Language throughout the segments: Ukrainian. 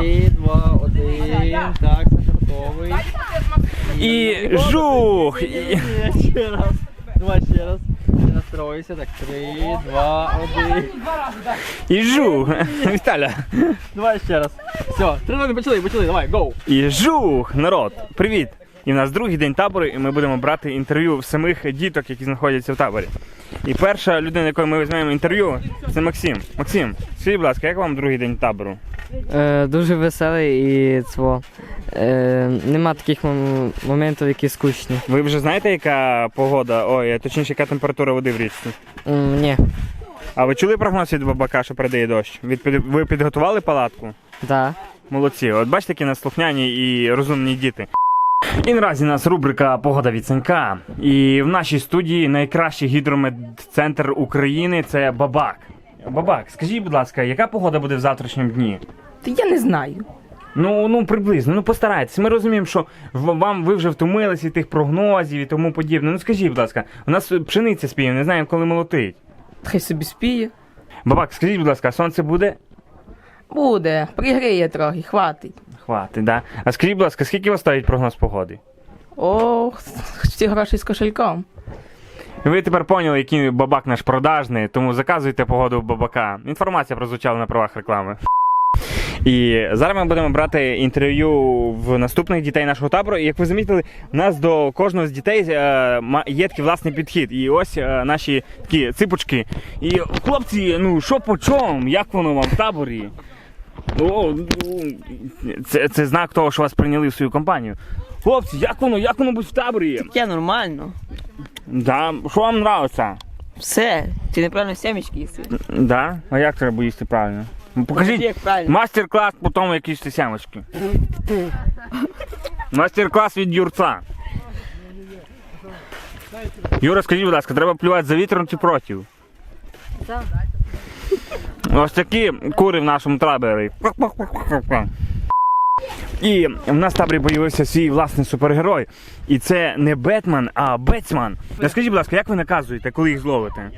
Три, два, один. Так, Саша готовий. І жух! І- ще раз. Давай ще раз. Не. Так, три, два, один. І жух! Віталя! Давай ще раз. Все, три хвилини почали, почали, давай, гоу. І жух! Народ! Привіт! І в нас другий день табору, і ми будемо брати інтерв'ю в самих діток, які знаходяться в таборі. І перша людина, якою ми візьмемо інтерв'ю, це Максим. Максим, скажіть, будь ласка, як вам другий день табору? Е, дуже веселий і цво. Е, нема таких мом- моментів, які скучні. Ви вже знаєте, яка погода, ой, точніше, яка температура води в річці? М, ні. А ви чули прогноз від бабака, що передає дощ? Від, ви підготували палатку? Да. Молодці. От бачите, які нас слухняні і розумні діти. І наразі у нас рубрика Погода від Санька. І в нашій студії найкращий гідрометцентр України це Бабак. Бабак, скажіть, будь ласка, яка погода буде в завтрашньому дні? Та я не знаю. Ну, ну приблизно, ну постарайтесь. Ми розуміємо, що в- вам ви вже втомилися від тих прогнозів і тому подібне. Ну скажіть, будь ласка, у нас пшениця спіє, не знаємо, коли молотить. Хай собі спіє. Бабак, скажіть, будь ласка, сонце буде? Буде, пригріє трохи, хватить. Хватить, да. А скажіть, будь ласка, скільки вас стоїть прогноз погоди? Ох, ці гроші з кошельком. Ви тепер поняли, який бабак наш продажний, тому заказуйте погоду бабака. Інформація прозвучала на правах реклами. І зараз ми будемо брати інтерв'ю в наступних дітей нашого табору. І як ви замітили, у нас до кожного з дітей е, є такий власний підхід. І ось е, наші такі ципочки. І хлопці, ну що по чому? Як воно вам в таборі? О, ну, це, це знак того, що вас прийняли в свою компанію. Хлопці, як воно, як воно буде в таборі? Таке нормально. Да, що вам подобається? Все, ти неправильно сімечки їсти. Да? А як треба їсти правильно? Ну, Покажіть як правильно. мастер-клас по тому, як їсти сямочки. Мастер-клас від Юрца. Юра, скажіть, будь ласка, треба плювати за вітром чи проти? Ось такі кури в нашому таборі. І в нас в таборі появився свій власний супергерой. І це не Бетмен, а Бетсман. Скажіть, будь ласка, як ви наказуєте, коли їх зловите?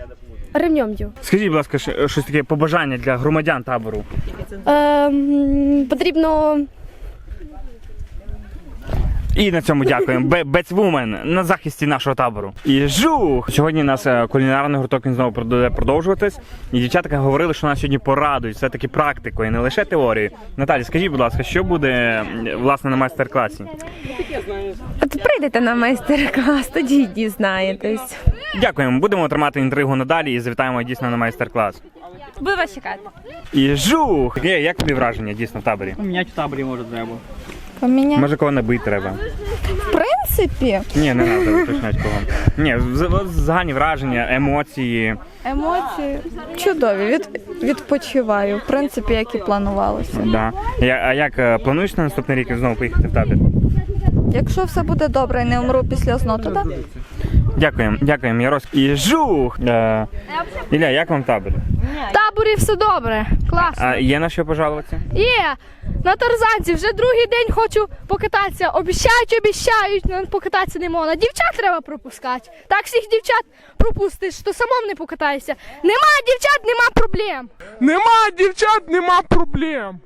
Ремнем дю. Скажіть, будь ласка, щось таке побажання для громадян табору. Ем, потрібно І на цьому дякуємо. Бе- Бецвумен на захисті нашого табору. І жух! Сьогодні у нас е, кулінарний гурток він знову буде продовжуватись. І дівчатка говорили, що нас сьогодні порадують все-таки практикою, не лише теорією. Наталі, скажіть, будь ласка, що буде власне на майстер-класі? От прийдете на майстер-клас, тоді дізнаєтесь. Дякуємо, будемо тримати інтригу надалі і завітаємо дійсно на майстер-клас. Буду вас чекати. І жух! Є, як тобі враження дійсно в таборі? Поміняти в таборі може треба. Поміняти. Може кого набити треба? В принципі, Ні, не треба уточняти кого. Ні, з- загальні враження, емоції. емоції чудові. Від, відпочиваю. В принципі, як і планувалося. Да. Я, а як е, плануєш на наступний рік знову поїхати в табір? Якщо все буде добре і не умру після сну, то так. Дякуємо, дякуємо, Ярос. І жух! Е, Ілля, як вам табір? в таборі все добре. Класно. А є на що пожалуватися? Є! На тарзанці вже другий день хочу покататися. Обіщають, обіщають, але покататися не можна. Дівчат треба пропускати. Так всіх дівчат пропустиш, то самому не покатаєшся. Нема дівчат, нема проблем. Нема дівчат, нема проблем.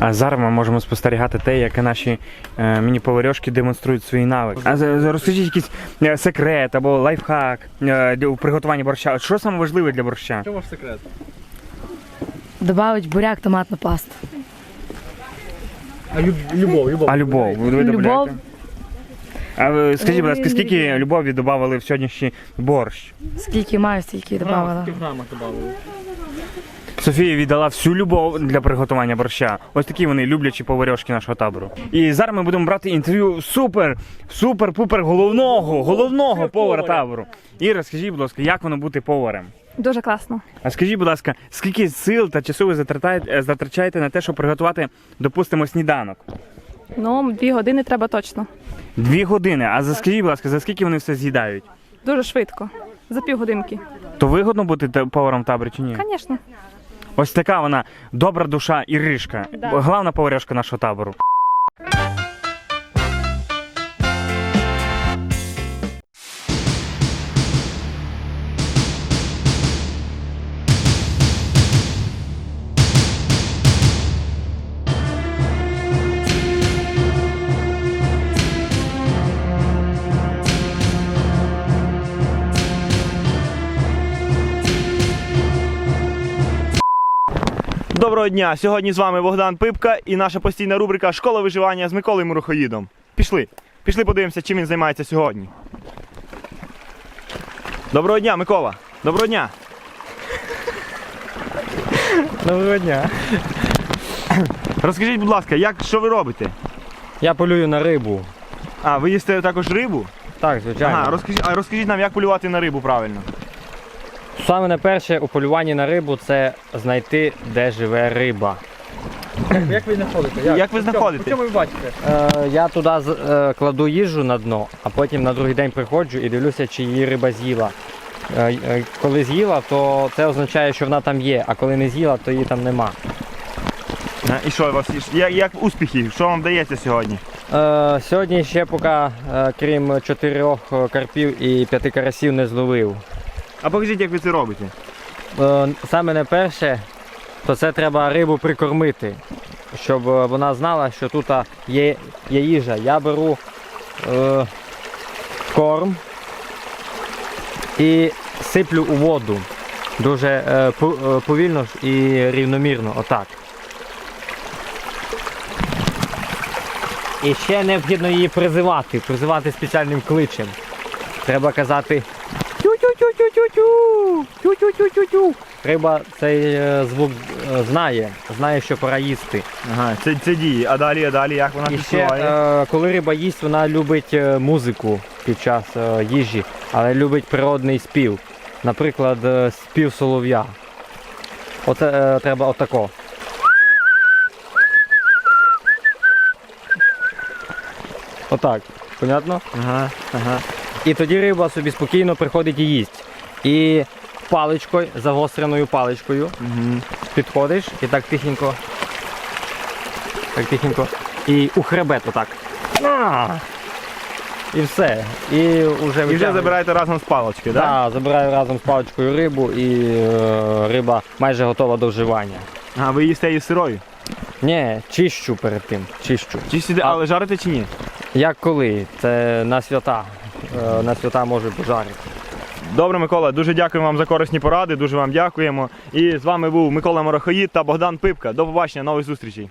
А зараз ми можемо спостерігати те, як наші е, міні-поварьошки демонструють свої навики. А з- з- розкажіть якийсь е, секрет або лайфхак е, для- у приготуванні борща. Що саме важливе для борща? Що ваш секрет? Добавить буряк, томатну пасту. А люб, любов, любов. А любов? Ви, Любов. А ви скажіть, будь ласка, скільки любові додавали в сьогоднішній борщ? Скільки маю, стільки додавала. Скільки грамах? Софія віддала всю любов для приготування борща. Ось такі вони люблячі поварьошки нашого табору. І зараз ми будемо брати інтерв'ю супер, супер-пупер головного, головного повара табору. Іра, скажіть, будь ласка, як воно бути поварем? Дуже класно. А скажіть, будь ласка, скільки сил та часу ви затрачаєте, е, на те, щоб приготувати, допустимо, сніданок? Ну, дві години треба точно. Дві години. А за скажіть, будь ласка, за скільки вони все з'їдають? Дуже швидко. За півгодинки. То вигодно бути поваром в таборі чи ні? Звісно. Ось така вона добра душа Іришка, головна поваряшка нашого табору. Доброго дня! Сьогодні з вами Богдан Пипка і наша постійна рубрика Школа виживання з Миколою Мурохоїдом. Пішли. Пішли подивимося, чим він займається сьогодні. Доброго дня, Микола! Доброго дня! Доброго дня. Розкажіть, будь ласка, як що ви робите? Я полюю на рибу. А, ви їсте також рибу? Так, звичайно. Ага, розкажіть, а розкажіть нам, як полювати на рибу правильно. Саме найперше у полюванні на рибу це знайти, де живе риба. Як ви знаходите? Як ви знаходите? Чому ви бачите? Е, я туди е, кладу їжу на дно, а потім на другий день приходжу і дивлюся, чи її риба з'їла. Е, е, коли з'їла, то це означає, що вона там є, а коли не з'їла, то її там нема. А, І що у вас? Як, як успіхи? Що вам вдається сьогодні? Е, сьогодні ще поки, е, крім чотирьох е, карпів і п'яти карасів, не зловив. А покажіть, як ви це робите. Е, Саме найперше, то це треба рибу прикормити, щоб е, вона знала, що тут є, є їжа. Я беру е, корм і сиплю у воду. Дуже е, е, повільно і рівномірно. Отак. І ще необхідно її призивати, призивати спеціальним кличем. Треба казати тю-тю-тю-тю-тю-тю, тю-тю-тю-тю-тю. Риба цей е, звук е, знає, знає, що пора їсти. Ага, це, це діє. А далі, а далі, як вона І ще, підспіває? е, коли риба їсть, вона любить е, музику під час е, їжі, але любить природний спів. Наприклад, е, спів солов'я. Оце е, треба отако. Отак. Понятно? Ага, ага. І тоді риба собі спокійно приходить і їсть. І паличкою, загостреною паличкою Угу. підходиш і так тихенько. Так тихенько. І у хребет отак. А! І все. І вже І вже забираєте разом з палочки, так? Так, забираю разом з паличкою рибу і е, риба майже готова до вживання. А ви їсте її сирою? Ні, чищу перед тим. Чищу. Чи сюди, А- але жарите чи ні? Як коли? Це на свята. Е, На свята може пожарити. Добре, Микола, дуже дякуємо вам за корисні поради, дуже вам дякуємо. І з вами був Микола Морохоїд та Богдан Пипка. До побачення, нових зустрічей.